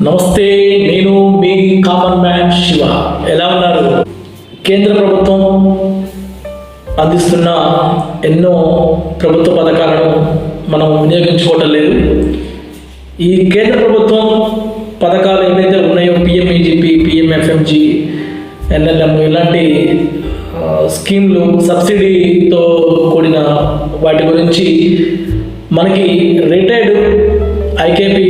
నమస్తే నేను మీ కామన్ మ్యాన్ శివ. ఎలా ఉన్నారు? కేంద్ర ప్రభుత్వం అందిస్తున్న ఎన్నో ప్రభుత్వ పథకాలను మనం వినియోగించుకోవటం లేదు. ఈ కేంద్ర ప్రభుత్వం పథకాలు ఏవైతే ఉన్నాయో పిఎంఈజిపి పిఎంఎఫ్ఎంజి ఎన్ఎల్ఎం ఇలాంటి స్కీమ్లు సబ్సిడీతో కూడిన వాటి గురించి మనకి రిటైర్డ్ ఐకేపీ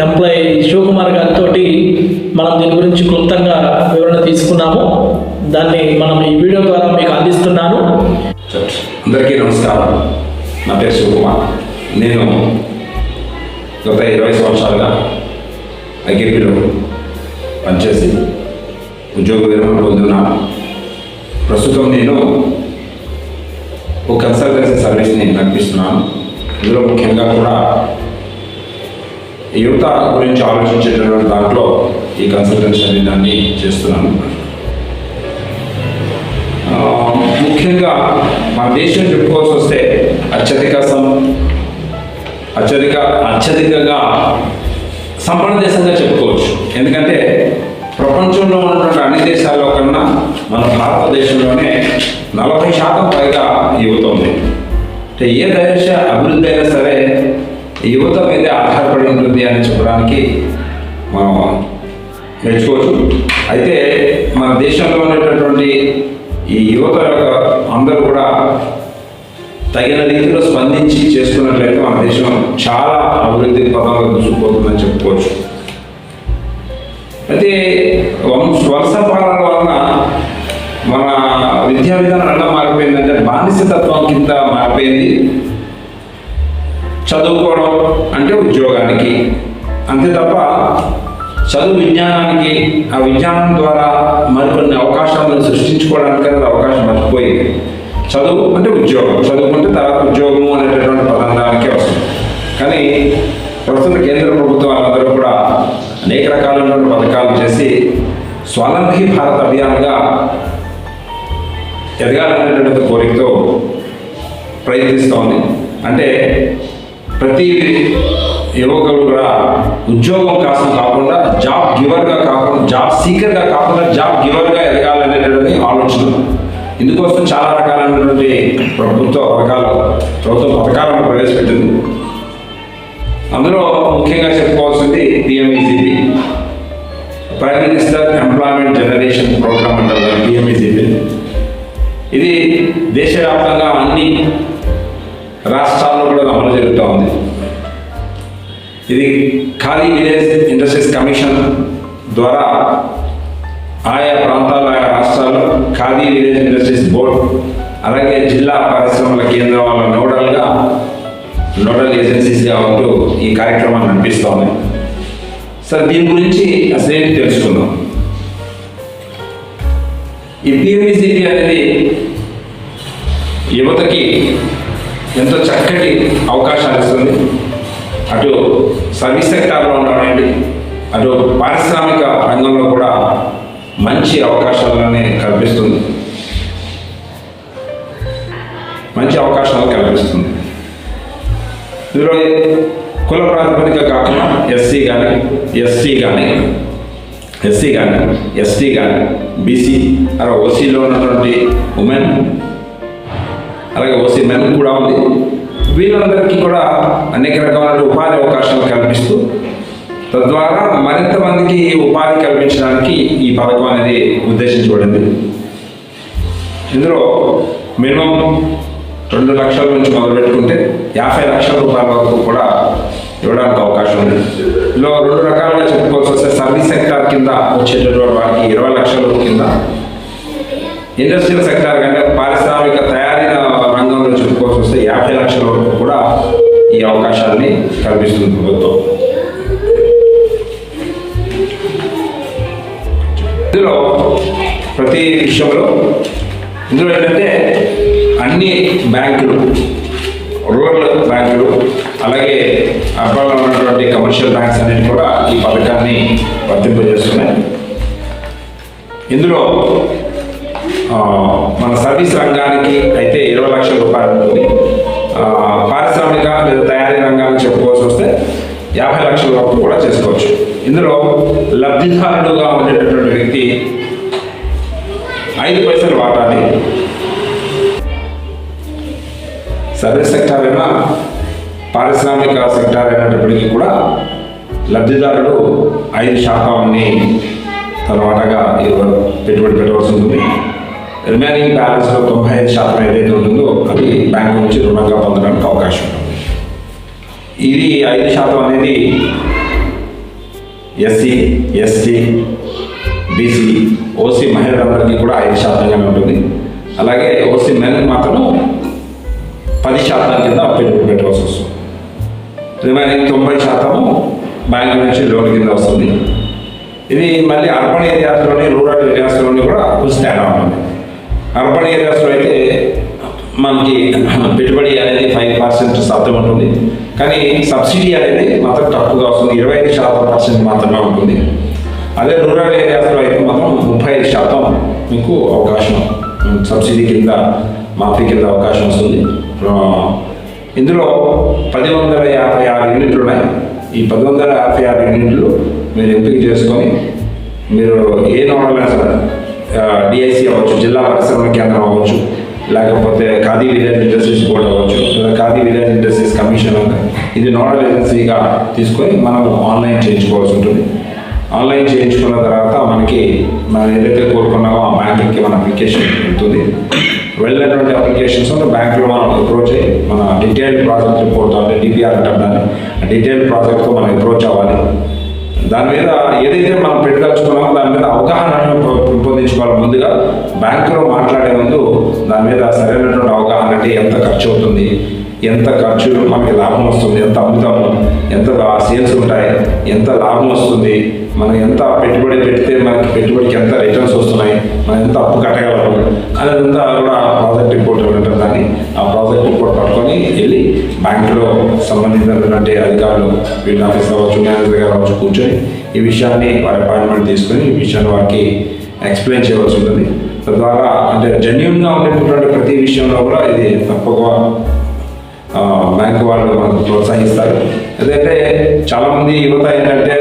ఎంప్లాయీ శివకుమార్ గారితో మనం దీని గురించి క్లుప్తంగా వివరణ తీసుకున్నాము. దాన్ని మనం ఈ వీడియో ద్వారా మీకు అందిస్తున్నాను. అందరికీ నమస్కారం. నా పేరు శివకుమార్. నేను గత ఇరవై సంవత్సరాలుగా ఐకేపీలో పనిచేసి ఉద్యోగ విరమణ పొందున్నాను ప్రస్తుతం నేను ఒక కన్సల్టెన్సీ సర్వీస్ని నడిపిస్తున్నాను. ఇందులో ముఖ్యంగా కూడా యువత గురించి ఆలోచించేటటువంటి దాంట్లో ఈ కన్సల్టెన్సీ అనే దాన్ని చేస్తున్నాను. ముఖ్యంగా మన దేశం చెప్పుకోవాల్సి వస్తే అత్యధిక సం అత్యధిక అత్యధికంగా సంపన్న దేశంగా చెప్పుకోవచ్చు. ఎందుకంటే ప్రపంచంలో ఉన్నటువంటి అన్ని దేశాల్లో కన్నా మన భారతదేశంలోనే నలభై శాతం పైగా యువత ఉంది. అంటే ఏ దేశ అభివృద్ధి అయినా సరే యువత మీద ఆధారపడి ఉంటుంది అని చెప్పడానికి మనం నేర్చుకోవచ్చు. అయితే మన దేశంలో ఉన్నటువంటి ఈ యువత యొక్క అందరూ కూడా తగిన రీతిలో స్పందించి చేసుకున్నట్లయితే మన దేశం చాలా అభివృద్ధి పదంలో దూసుకుపోతుందని చెప్పుకోవచ్చు. అయితే వంశ వలస పాలన వలన మన విద్యా విధానం ఎలా మారిపోయిందంటే బానిసతత్వం కింద మారిపోయింది. చదువుకోవడం అంటే ఉద్యోగానికి. అంతే తప్ప చదువు విజ్ఞానానికి ఆ విజ్ఞానం ద్వారా మరికొన్ని అవకాశాలను సృష్టించుకోవడానికి అది అవకాశం మర్చిపోయింది. చదువు అంటే ఉద్యోగం. చదువుకుంటే తర్వాత ఉద్యోగము అనేటటువంటి పదందానికే వస్తుంది. కానీ ప్రస్తుత కేంద్ర ప్రభుత్వం వాళ్ళందరూ కూడా అనేక రకాలైనటువంటి పథకాలు చేసి స్వాలంబీ భారత్ అభియాన్గా ఎదగాలనేటువంటి కోరికతో ప్రయత్నిస్తోంది. అంటే ప్రతి యువకులు కూడా ఉద్యోగం కోసం కాకుండా జాబ్ గివర్గా కాకుండా జాబ్ సీకర్గా కాకుండా జాబ్ గివర్గా ఎదగాలనేటువంటి ఆలోచన. ఇందుకోసం చాలా రకాలైనటువంటి ప్రభుత్వ పథకాలు ప్రభుత్వ పథకాలను ప్రవేశపెట్టింది. అందులో ముఖ్యంగా చెప్పుకోవాల్సింది PMEGP prime minister employment generation programme అంటారు పిఎంఈజీపీ ఇది దేశవ్యాప్తంగా అన్ని రాష్ట్రాల అమలు జరుగుతూ ఉంది. ఇది ఖాళీ విలేజ్ ఇండస్ట్రీస్ కమిషన్ ద్వారా ఆయా ప్రాంతాల ఆయా రాష్ట్రాల్లో ఖాదీ విలేజ్ ఇండస్ట్రీస్ బోర్డ్ అలాగే జిల్లా పరిశ్రమల కేంద్రం వాళ్ళ నోడల్గా నోడల్ ఏజెన్సీస్గా ఉంటూ ఈ కార్యక్రమాన్ని నడిపిస్తూ ఉన్నాయి సార్ దీని గురించి అసలేంటి తెలుసుకుందాం. ఈ పిఎంఈసిటీ అనేది యువతకి ఎంతో చక్కటి అవకాశాలు ఇస్తుంది. అటు సర్వీస్ సెక్టార్లో ఉండడండి అటు పారిశ్రామిక రంగంలో కూడా మంచి అవకాశాలనే కల్పిస్తుంది. మంచి అవకాశాలు కల్పిస్తుంది. ఇందులో కుల ప్రాతిపదిక కాకుండా ఎస్సీ కానీ ఎస్టీ కానీ ఎస్సీ కానీ ఎస్టీ కానీ బీసీ అలా ఓసీలో ఉన్నటువంటి ఉమెన్ అలాగే ఓసీ మెన్ కూడా ఉంది. వీళ్ళందరికీ కూడా అనేక రకమైన ఉపాధి అవకాశాలు కల్పిస్తూ తద్వారా మరింత మందికి ఉపాధి కల్పించడానికి ఈ పథకం అనేది ఉద్దేశించబడింది. ఇందులో మినిమం రెండు లక్షల నుంచి మొదలు పెట్టుకుంటే యాభై లక్షల రూపాయల వరకు కూడా ఇవ్వడానికి అవకాశం ఉంది. ఇందులో రెండు రకాలుగా చెప్పుకోవాల్సి వస్తే సర్వీస్ సెక్టార్ కింద వచ్చేటటువంటి వారికి ఇరవై లక్షల కింద ఇండస్ట్రియల్ సెక్టార్ కంటే పారిశ్రామిక తయారీ రంగంలో చెప్పుకోవాల్సి వస్తే యాభై లక్షల వరకు కూడా ఈ అవకాశాన్ని కల్పిస్తుంది ప్రభుత్వం. ఇందులో ప్రతి విషయంలో ఇందులో ఏంటంటే అన్ని బ్యాంకులు రూరల్ బ్యాంకులు అలాగే అర్బన్లో ఉన్నటువంటి కమర్షియల్ బ్యాంక్స్ అనేవి కూడా ఈ పథకాన్ని వర్తింపజేస్తున్నాయి. ఇందులో మన సర్వీస్ రంగానికి అయితే ఇరవై లక్షల రూపాయలు ఉంటుంది. పారిశ్రామిక లేదా తయారీ రంగాన్ని చెప్పుకోవాల్సి వస్తే యాభై లక్షల వరకు కూడా చేసుకోవచ్చు. ఇందులో లబ్ధిదారుడుగా ఉండేటటువంటి వ్యక్తి ఐదు పైసలు వాటాలి సర్వీస్ సెక్టార్ అయినా పారిశ్రామిక సెక్టార్ అయినప్పటికీ కూడా లబ్ధిదారుడు ఐదు శాతాన్ని తన వాటాగా పెట్టుబడి పెట్టవలసి ఉంటుంది. రిమైనింగ్ బ్యాలెన్స్లో తొంభై ఐదు శాతం ఏదైతే ఉంటుందో అది బ్యాంకు నుంచి రుణంగా పొందడానికి అవకాశం ఉంటుంది ఇది ఐదు శాతం అనేది ఎస్సీ ఎస్టీ బీసీ ఓసీ మహిళలందరికీ కూడా ఐదు శాతంగానే ఉంటుంది. అలాగే ఓసీ మెన్ మాత్రం పది శాతం కింద పెట్టుబడి పెట్టవలసి వస్తుంది. రిమైనింగ్ తొంభై శాతము బ్యాంక్ నుంచి లోన్ కింద వస్తుంది. ఇది మళ్ళీ అర్బన్ ఏరియాస్లోని రూరల్ ఏరియాస్లోని కూడా కొంచెం తేడా ఉంటుంది. అర్బన్ ఏరియాస్లో అయితే మనకి పెట్టుబడి అనేది ఫైవ్ పర్సెంట్ శాతం ఉంటుంది. కానీ సబ్సిడీ అనేది మాత్రం తక్కువగా వస్తుంది. ఇరవై ఐదు శాతం పర్సెంట్ మాత్రమే ఉంటుంది. అదే రూరల్ ఏరియాస్లో అయితే మాత్రం ముప్పై ఐదు శాతం మీకు అవకాశం సబ్సిడీ కింద మాఫీ కింద అవకాశం వస్తుంది. ఇందులో పది వందల యాభై ఆరు యూనిట్లు ఉన్నాయి. ఈ పది వందల యాభై ఆరు యూనిట్లు మీరు ఎంపిక చేసుకొని మీరు ఏ నోడలైనా సరే డిఐసి అవ్వచ్చు జిల్లా పరిశ్రమ కేంద్రం అవ్వచ్చు లేకపోతే ఖాదీ విలేజ్ ఇండస్ట్రీస్ బోర్డు అవ్వచ్చు ఖాదీ విలేజ్ ఇండస్ట్రీస్ కమిషన్ ఇది నోడల్ ఏజెన్సీగా తీసుకొని మనం ఆన్లైన్ చేయించుకోవాల్సి ఉంటుంది. ఆన్లైన్ చేయించుకున్న తర్వాత మనకి మనం ఏదైతే కోరుకున్నామో ఆ బ్యాంకుకి మన అప్లికేషన్ వెళ్తుంది వెళ్ళినటువంటి అప్లికేషన్స్ బ్యాంకులో మనం అప్రోచ్ అయ్యి మన డీటెయిల్డ్ ప్రాజెక్ట్ రిపోర్ట్ అంటే డిపిఆర్ అంటాం దాన్ని. డీటెయిల్డ్ ప్రాజెక్ట్తో మనం అప్రోచ్ అవ్వాలి. దాని మీద ఏదైతే మనం పెట్టదలుచుకున్నామో దాని మీద అవగాహన పెంపొందించుకోవాలి. ముందుగా బ్యాంకులో మాట్లాడే ముందు దాని మీద సరైనటువంటి అవగాహన అంటే ఎంత ఖర్చు అవుతుంది ఎంత ఖర్చు మనకి లాభం వస్తుంది ఎంత అమ్ముతాము ఎంత సేల్స్ ఉంటాయి ఎంత లాభం వస్తుంది మనం ఎంత పెట్టుబడి పెడితే మనకి పెట్టుబడికి ఎంత రిటర్న్స్ వస్తున్నాయి మనం ఎంత అప్పు కట్టగలము అదంతా కూడా ప్రాజెక్ట్ రిపోర్ట్ కానీ ఆ ప్రాజెక్ట్ రిపోర్ట్ పట్టుకొని వెళ్ళి బ్యాంకులో సంబంధించినటువంటి అధికారులు వీళ్ళ ఆఫీస్ కావచ్చు మేనేజర్ గారు కావచ్చు కూర్చొని ఈ విషయాన్ని వారి అపాయింట్మెంట్ తీసుకొని ఈ విషయాన్ని వారికి ఎక్స్ప్లెయిన్ చేయవలసి ఉంటుంది. తద్వారా అంటే జెన్యున్గా ఉండేటటువంటి ప్రతి విషయంలో కూడా ఇది తప్పగా బ్యాంక్ వాళ్ళు మనకు ప్రోత్సహిస్తారు ఎందుకంటే చాలామంది యువత ఏంటంటే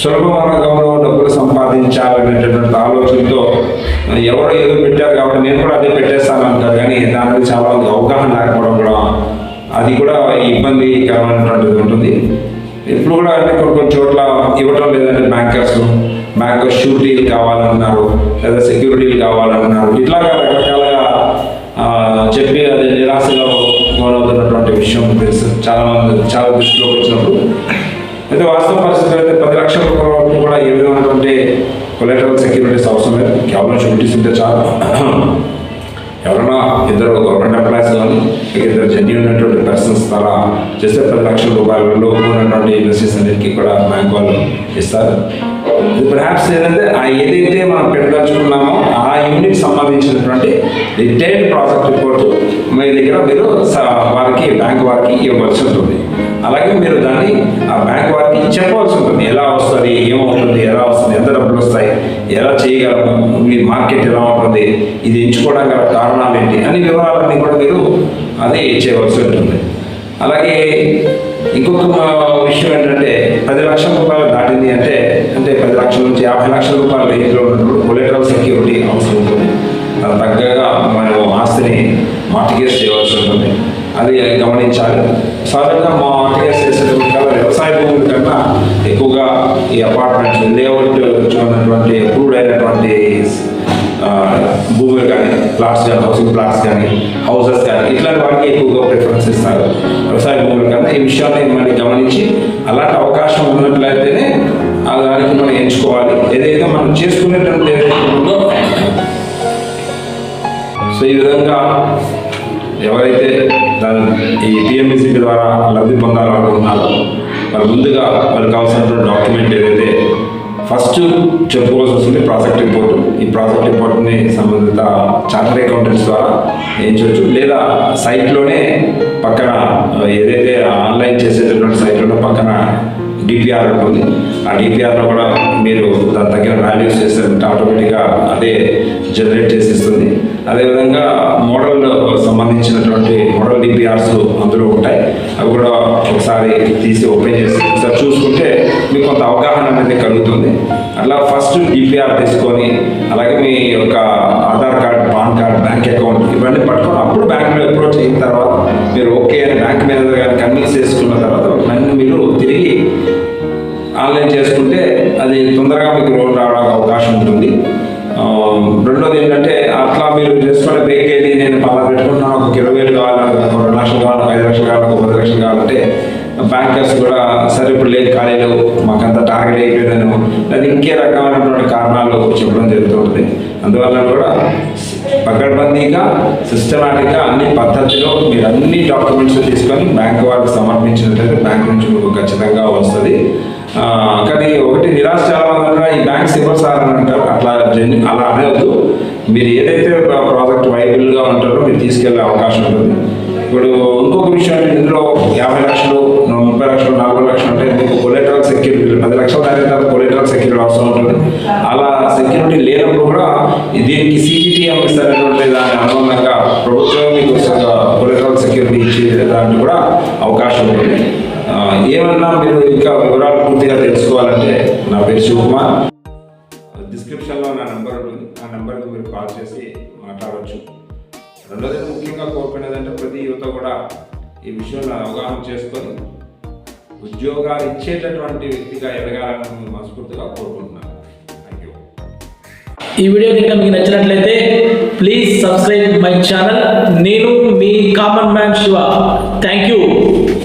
సులభ మార్గంలో డబ్బులు సంపాదించాలనేటటువంటి ఆలోచనతో ఎవరో ఏదో పెట్టారు కాబట్టి నేను కూడా అదే పెట్టేస్తాను అంటారు. కానీ దాని మీద చాలా అవగాహన లేకపోవడం కూడా అది కూడా ఇబ్బందికరమైనటువంటిది ఉంటుంది. ఇప్పుడు కూడా అంటే కొన్ని కొన్ని చోట్ల ఇవ్వటం లేదంటే బ్యాంకర్స్ బ్యాంక్ షూరిటీలు కావాలంటున్నారు లేదా సెక్యూరిటీలు కావాలన్నారు. ఇట్లాగా రకరకాలుగా చెప్పి అది నిరాశగా లోనవుతున్నటువంటి విషయం తెలుసు. చాలా మంది చాలా దృష్టిలోకి వచ్చినప్పుడు. అయితే వాస్తవ పరిస్థితులు అయితే పది లక్షల రూపాయల వరకు కూడా ఏ విధమైనటువంటి కొలెటరల్ సెక్యూరిటీస్ అవసరం లేదు. కేవలం షూరిటీస్ ఉంటే చాలు. ఎవరైనా ఇద్దరు గవర్నమెంట్ ఎంప్లాయీస్ కానీ ఇద్దరు జెన్యున్ ఉన్నటువంటి పర్సన్స్ ద్వారా చేస్తే పది లక్షల రూపాయలలో ఉన్నటువంటి ఇండస్ట్రీస్ అన్నిటికీ కూడా బ్యాంక్ వాళ్ళు ఇస్తారు. ఇప్పుడు perhaps ఏంటంటే ఆ ఏదైతే మనం పెట్టదలుచుకున్నామో ఆ యూనిట్ సంబంధించినటువంటి డీటెయిల్డ్ ప్రాజెక్ట్ రిపోర్ట్ మీ దగ్గర మీరు స- వారికి బ్యాంక్ వారికి ఇవ్వవలసి ఉంటుంది. అలాగే మీరు దాన్ని ఆ బ్యాంక్ వారికి చెప్పవలసి ఉంటుంది. ఎలా వస్తుంది ఏమవుతుంది ఎలా వస్తుంది ఎంత డబ్బులు వస్తాయి ఎలా చేయగలము మీ మార్కెట్ ఎలా ఉంటుంది ఇది ఎంచుకోవడానికి గల కారణాలు ఏంటి అన్ని వివరాలన్నీ కూడా మీరు అది చేయవలసి ఉంటుంది. అలాగే ఇంకొక విషయం ఏంటంటే పది లక్షల రూపాయలు దాటింది అంటే అంటే పది లక్షల నుంచి యాభై లక్షల రూపాయలు రేంజ్లో ఉన్నప్పుడు కొలెటరల్ సెక్యూరిటీ అవసరం ఉంటుంది. దాని తగ్గగా మనం ఆస్తిని మార్టిగేజ్ చేయవలసి ఉంటుంది. అది గమనించాలి. సాధారణంగా మా మార్టిగేజ్ చేసేటువంటి కల్లా వ్యవసాయ భూముల కన్నా ఎక్కువగా ఈ అపార్ట్మెంట్స్ లేఅవుట్ ఉన్నటువంటి అప్రూవ్డ్ అయినటువంటి భూములు కానీ ప్లాట్స్ కానీ హౌసింగ్ ప్లాట్స్ కానీ హౌసెస్ కానీ ఇట్లాంటి వాటికి ఎక్కువగా ప్రిఫరెన్స్ ఇస్తారు. వ్యవసాయ కదా ఈ విషయాన్ని మనం గమనించి అలాంటి అవకాశం ఉన్నట్లయితేనే ఆ దానికి మనం ఎంచుకోవాలి. ఏదైతే మనం చేసుకునేటువంటి ఏదైతే ఉందో సో ఈ విధంగా ఎవరైతే దాని ఈ పిఎంఈసీపీ ద్వారా లబ్ధి పొందాలనుకుంటున్నారో మరి ముందుగా వాళ్ళకి కావాల్సినటువంటి డాక్యుమెంట్ ఏదైతే ఫస్ట్ చెప్పుకోవాల్సి వస్తుంది ప్రాజెక్ట్ రిపోర్ట్. ఈ ప్రాజెక్ట్ రిపోర్ట్ని సంబంధిత చార్టర్డ్ అకౌంటెంట్స్ ద్వారా వేయించవచ్చు. లేదా సైట్లోనే పక్కన ఏదైతే ఆన్లైన్ చేసేటటువంటి సైట్లోనే పక్కన డిపిఆర్ ఉంటుంది. ఆ డిపిఆర్లో కూడా మీరు దాని తగిన వాల్యూస్ చేస్తే ఆటోమేటిక్గా అదే జనరేట్ చేసి ఇస్తుంది. అదేవిధంగా మోడల్ సంబంధించినటువంటి మోడల్ డిపిఆర్స్ అందులో ఉంటాయి. అవి కూడా ఒకసారి తీసి ఓపెన్ చేసి ఒకసారి చూసుకుంటే మీకు కొంత అవగాహన అనేది కలుగుతుంది. అట్లా ఫస్ట్ డిపిఆర్ తీసుకొని అలాగే మీ యొక్క Aadhaar card PAN card bank account ఇవన్నీ పట్టుకొని అప్పుడు బ్యాంక్ మీద అప్రోచ్ అయిన తర్వాత మీరు ఓకే అని బ్యాంక్ మేనేజర్ గారిని కన్విన్స్ చేసుకున్న తర్వాత నన్ను మీరు తిరిగి ఆన్లైన్ చేసుకుంటే అది తొందరగా మీకు లోన్ రావడానికి అవకాశం ఉంటుంది. రెండోది ఏంటంటే అట్లా మీరు చేసుకునే బ్రేక్ వెళ్ళి నేను పలా పెట్టుకుంటున్నాను ఒక ఇరవై వేలు కావాలి ఒక రెండు లక్షలు కావాలి ఒక ఐదు లక్షలు కావాలి ఒక పది లక్షలు కావాలంటే బ్యాంకర్స్ కూడా సరే ఇప్పుడు లేదు ఖాళీలు మాకంత టార్గెట్ అయిపోయిందను లేదా ఇంకే రకమైనటువంటి కారణాలు చెప్పడం జరుగుతుంటుంది అందువల్ల కూడా పకడ్బందీగా సిస్టమేటిక్గా అన్ని పద్ధతిలో మీరు అన్ని డాక్యుమెంట్స్ తీసుకొని బ్యాంక్ వాళ్ళకి సమర్పించినట్లయితే బ్యాంక్ నుంచి మీకు ఖచ్చితంగా వస్తుంది. కానీ ఒకటి నిరాశ చాలా మంది ఈ బ్యాంక్స్ ఇవ్వరు సార్ అని అంటారు. అట్లా జెన్యు అలా అనేవద్దు మీరు ఏదైతే ప్రాజెక్ట్ వైబుల్గా ఉంటారో మీరు తీసుకెళ్ళే అవకాశం ఉంటుంది. ఇప్పుడు ఇంకొక విషయం ఇందులో యాభై లక్షలు ముప్పై లక్షలు నలభై లక్షలు అంటే మీకు కొలెటరల్ సెక్యూరిటీ పది లక్షల దాని తర్వాత కొలెటరల్ సెక్యూరిటీ అవసరం ఉంటుంది. అలా సెక్యూరిటీ లేనప్పుడు కూడా దీనికి సిజిటిఎం ఇస్తారనేటువంటి దాని అనుగుణంగా ప్రభుత్వం మీకు కొలెటరల్ సెక్యూరిటీ ఇచ్చే దానికి కూడా అవకాశం ఉంటుంది. ఏమన్నా మీరు ఇంకా వివరాలు పూర్తిగా తెలుసుకోవాలంటే నా పేరు శివకుమార్. డిస్క్రిప్షన్లో నా నెంబర్ ఉంటుంది ఆ నెంబర్కి మీరు కాల్ చేసి మాట్లాడవచ్చు రెండోది ముఖ్యంగా కోరుకునేదంటే ప్రతి యువత కూడా ఈ విషయంలో అవగాహన చేసుకొని ఉద్యోగాలు ఇచ్చేటటువంటి వ్యక్తిగా ఎదగాలని మనస్ఫూర్తిగా కోరుకుంటున్నాను. ఈ వీడియో కనుక మీకు నచ్చినట్లయితే ప్లీజ్ సబ్స్క్రైబ్ మై ఛానల్ నేను మీ common man Shiva thank you